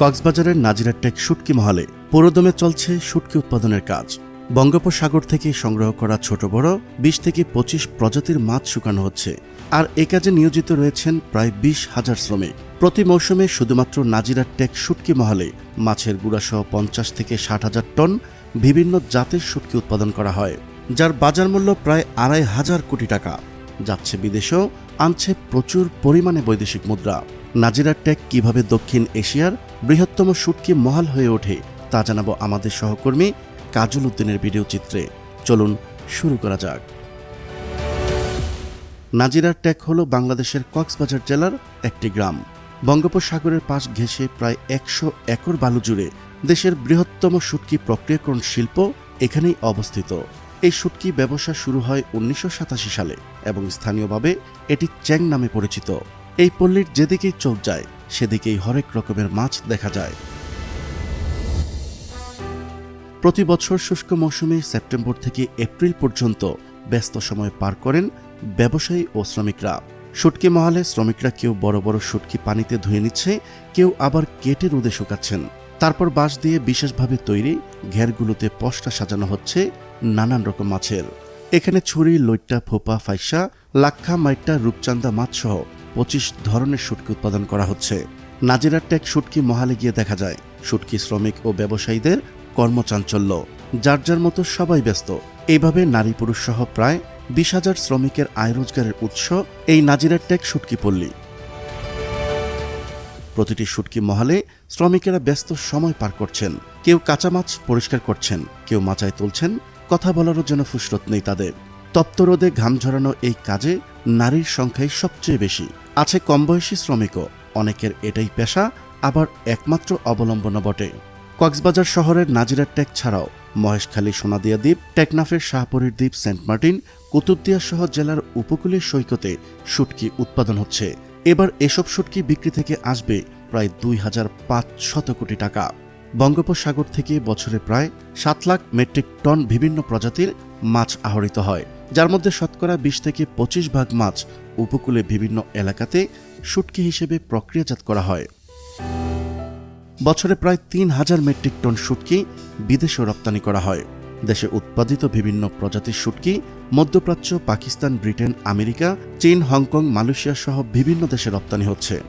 কক্সবাজারের নাজিরাটেক শুটকি মহলে পুরোদমে চলছে শুটকি উৎপাদনের কাজ। বঙ্গোপসাগর থেকে সংগ্রহ করা ছোট বড় বিশ থেকে পঁচিশ প্রজাতির মাছ শুকানো হচ্ছে। আর এ কাজে নিয়োজিত রয়েছেন প্রায় বিশ হাজার শ্রমিক। প্রতি মৌসুমে শুধুমাত্র নাজিরার টেক শুটকি মহলে মাছের গুঁড়াসহ পঞ্চাশ থেকে ষাট হাজার টন বিভিন্ন জাতের শুটকি উৎপাদন করা হয়, যার বাজার মূল্য প্রায় আড়াই হাজার কোটি টাকা। যাচ্ছে বিদেশেও, আনছে প্রচুর পরিমাণে বৈদেশিক মুদ্রা। নাজিরা টেক কীভাবে দক্ষিণ এশিয়ার বৃহত্তম শুটকি মহাল হয়ে ওঠে, তা জানাব আমাদের সহকর্মী কাজল উদ্দিনের ভিডিও চিত্রে। চলুন শুরু করা যাক। নাজিরার টেক হল বাংলাদেশের কক্সবাজার জেলার একটি গ্রাম। বঙ্গোপসাগরের পাশ ঘেঁষে প্রায় একশো একর বালু জুড়ে দেশের বৃহত্তম শুটকি প্রক্রিয়াকরণ শিল্প এখানেই অবস্থিত। এই শুটকি ব্যবসা শুরু হয় উনিশশো সাতাশি সালে এবং স্থানীয়ভাবে এটি চ্যাং নামে পরিচিত। এই পল্লীর যেদিকেই চোখ যায়, সেদিকেই হরেক রকমের মাছ দেখা যায়। প্রতি বছর শুষ্ক মৌসুমে সেপ্টেম্বর থেকে এপ্রিল পর্যন্ত ব্যস্ত সময় পার করেন ব্যবসায়ী ও শ্রমিকরা। শুটকি মহালে শ্রমিকরা কেউ বড় বড় শুটকি পানিতে ধুয়ে নিচ্ছে, কেউ আবার কেটে রোদে শুকাচ্ছেন। তারপর বাঁশ দিয়ে বিশেষভাবে তৈরি ঘেরগুলোতে পশটা সাজানো হচ্ছে নানান রকম মাছের। এখানে ছুরি, লইট্টা, ফোপা, ফাইসা, লাক্ষা, মাইট্টা রূপচান্দা মাছ সহ পঁচিশ ধরনের শুটকি উৎপাদন করা হচ্ছে। নাজিরার টেক শুটকি মহালে গিয়ে দেখা যায়। শুটকি শ্রমিক ও ব্যবসায়ীদের কর্মচাঞ্চল্য। যার যার মতো সবাই ব্যস্ত। এইভাবে নারী পুরুষ সহ প্রায় বিশ হাজার শ্রমিকের আয় রোজগারের উৎস এই নাজিরার টেক শুটকি পল্লী। প্রতিটি শুটকি মহালে শ্রমিকেরা ব্যস্ত সময় পার করছেন। কেউ কাঁচা মাছ পরিষ্কার করছেন, কেউ মাচায় তুলছেন কথা বলারও যেন ফুসরত নেই তাদের। তপ্ত রোদে ঘাম ঝরানো এই কাজে নারীর সংখ্যাই সবচেয়ে বেশি। আছে কমবয়সী শ্রমিকও, অনেকের এটাই পেশা, আবার একমাত্র অবলম্বনও বটে। কক্সবাজার শহরের নাজিরার টেক ছাড়াও মহেশখালী, সোনাদিয়া দ্বীপ, টেকনাফের শাহপুরীর দ্বীপ, সেন্ট মার্টিন, কুতুবদিয়া সহ জেলার উপকূলীয় সৈকতে শুটকি উৎপাদন হচ্ছে। এবার এসব শুটকি বিক্রি থেকে আসবে প্রায় দুই হাজার কোটি টাকা। বঙ্গোপসাগর থেকে বছরে প্রায় সাত লাখ মেট্রিক টন বিভিন্ন প্রজাতির মাছ আহরিত হয়, যার মধ্যে শতকরা বিশ থেকে পঁচিশ ভাগ মাছ উপকূলে বিভিন্ন এলাকাতে শুটকি হিসেবে প্রক্রিয়াজাত করা হয়। বছরে প্রায় তিন হাজার মেট্রিক টন শুটকি বিদেশে রপ্তানি করা হয়। দেশে উৎপাদিত বিভিন্ন প্রজাতির শুটকি মধ্যপ্রাচ্য, পাকিস্তান, ব্রিটেন, আমেরিকা, চীন, হংকং, মালয়েশিয়া সহ বিভিন্ন দেশে রপ্তানি হচ্ছে।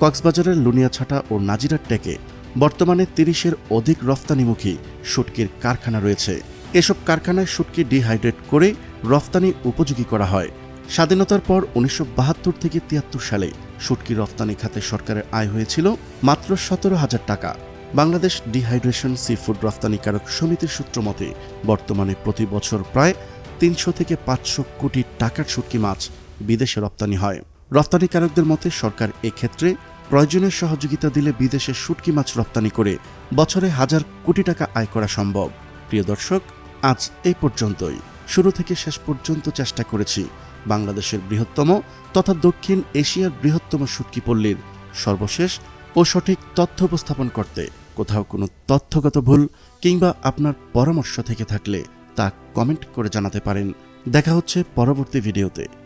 কক্সবাজারের লুনিয়াছাটা ও নাজিরার টেকে বর্তমানে তিরিশের অধিক রফতানিমুখী শুটকির কারখানা রয়েছে। এসব কারখানায় শুটকি ডিহাইড্রেট করে রফতানি উপযোগী করা হয়। স্বাধীনতার পর উনিশশো বাহাত্তর থেকে তিয়াত্তর সালে শুটকি রফতানি খাতে সরকারের আয় হয়েছিল মাত্র সতেরো হাজার টাকা। বাংলাদেশ ডিহাইড্রেশন সি ফুড রফতানিকারক সমিতির সূত্র মতে, বর্তমানে প্রতি বছর প্রায় তিনশো থেকে পাঁচশো কোটি টাকার শুটকি মাছ বিদেশে রপ্তানি হয়। রপ্তানিকারকদের মতে, সরকার এক্ষেত্রে প্রয়োজনীয় সহযোগিতা দিলে বিদেশে শুটকি মাছ রপ্তানি করে বছরে হাজার কোটি টাকা আয় করা সম্ভব। প্রিয় দর্শক, আজ এই পর্যন্তই। শুরু থেকে শেষ পর্যন্ত চেষ্টা করেছি বাংলাদেশের বৃহত্তম তথা দক্ষিণ এশিয়ার বৃহত্তম শুটকি পল্লীর সর্বশেষ ও সঠিক তথ্য উপস্থাপন করতে। কোথাও কোনো তথ্যগত ভুল কিংবা আপনার পরামর্শ থেকে থাকলে তা কমেন্ট করে জানাতে পারেন। দেখা হচ্ছে পরবর্তী ভিডিওতে।